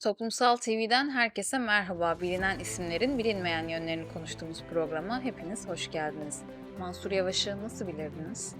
Toplumsal TV'den herkese merhaba. Bilinen isimlerin bilinmeyen yönlerini konuştuğumuz programa hepiniz hoş geldiniz. Mansur Yavaş'ı nasıl bilirdiniz?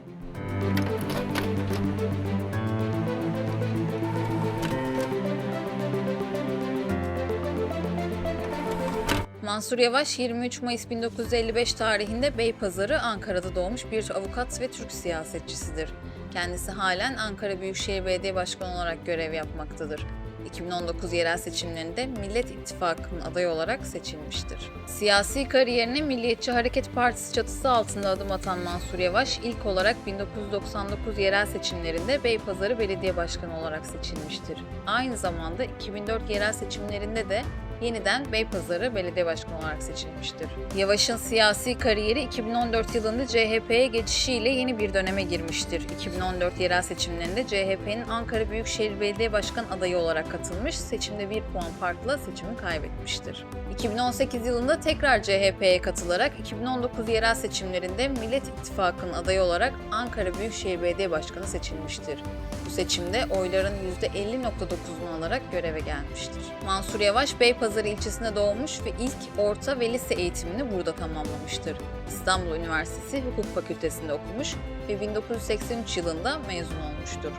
Mansur Yavaş 23 Mayıs 1955 tarihinde Beypazarı, Ankara'da doğmuş bir avukat ve Türk siyasetçisidir. Kendisi halen Ankara Büyükşehir Belediye Başkanı olarak görev yapmaktadır. 2019 yerel seçimlerinde Millet İttifakı'nın adayı olarak seçilmiştir. Siyasi kariyerine Milliyetçi Hareket Partisi çatısı altında adım atan Mansur Yavaş, ilk olarak 1999 yerel seçimlerinde Beypazarı Belediye Başkanı olarak seçilmiştir. Aynı zamanda 2004 yerel seçimlerinde de yeniden Beypazarı Belediye Başkanı olarak seçilmiştir. Yavaş'ın siyasi kariyeri 2014 yılında CHP'ye geçişiyle yeni bir döneme girmiştir. 2014 yerel seçimlerinde CHP'nin Ankara Büyükşehir Belediye Başkanı adayı olarak katılmış, seçimde bir puan farkla seçimi kaybetmiştir. 2018 yılında tekrar CHP'ye katılarak 2019 yerel seçimlerinde Millet İttifakı'nın adayı olarak Ankara Büyükşehir Belediye Başkanı seçilmiştir. Bu seçimde oyların %50.9'unu alarak göreve gelmiştir. Mansur Yavaş Beypazarı ilçesinde doğmuş ve ilk orta ve lise eğitimini burada tamamlamıştır. İstanbul Üniversitesi Hukuk Fakültesinde okumuş ve 1983 yılında mezun olmuştur.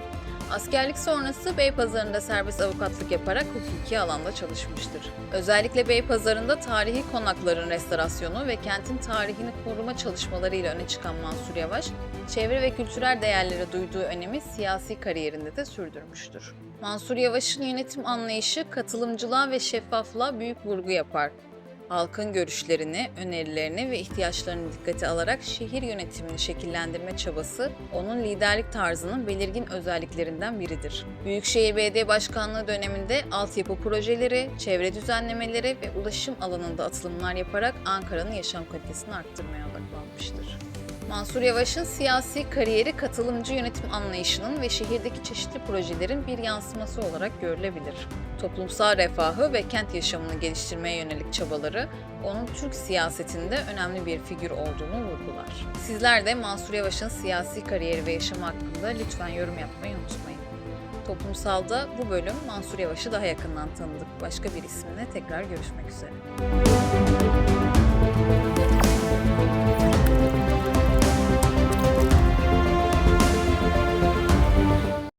Askerlik sonrası Beypazarı'nda serbest avukatlık yaparak hukuki alanda çalışmıştır. Özellikle Beypazarı'nda tarihi konakların restorasyonu ve kentin tarihini koruma çalışmalarıyla öne çıkan Mansur Yavaş, çevre ve kültürel değerlere duyduğu önemi siyasi kariyerinde de sürdürmüştür. Mansur Yavaş'ın yönetim anlayışı katılımcılığa ve şeffaflığa büyük vurgu yapar halkın görüşlerini, önerilerini ve ihtiyaçlarını dikkate alarak şehir yönetimini şekillendirme çabası onun liderlik tarzının belirgin özelliklerinden biridir. Büyükşehir Belediye Başkanlığı döneminde altyapı projeleri, çevre düzenlemeleri ve ulaşım alanında atılımlar yaparak Ankara'nın yaşam kalitesini arttırmaya odaklanmıştır. Mansur Yavaş'ın siyasi kariyeri katılımcı yönetim anlayışının ve şehirdeki çeşitli projelerin bir yansıması olarak görülebilir. Toplumsal refahı ve kent yaşamını geliştirmeye yönelik çabaları onun Türk siyasetinde önemli bir figür olduğunu vurgular. Sizler de Mansur Yavaş'ın siyasi kariyeri ve yaşamı hakkında lütfen yorum yapmayı unutmayın. Toplumsalda bu bölüm Mansur Yavaş'ı daha yakından tanıdık. Başka bir isimle tekrar görüşmek üzere.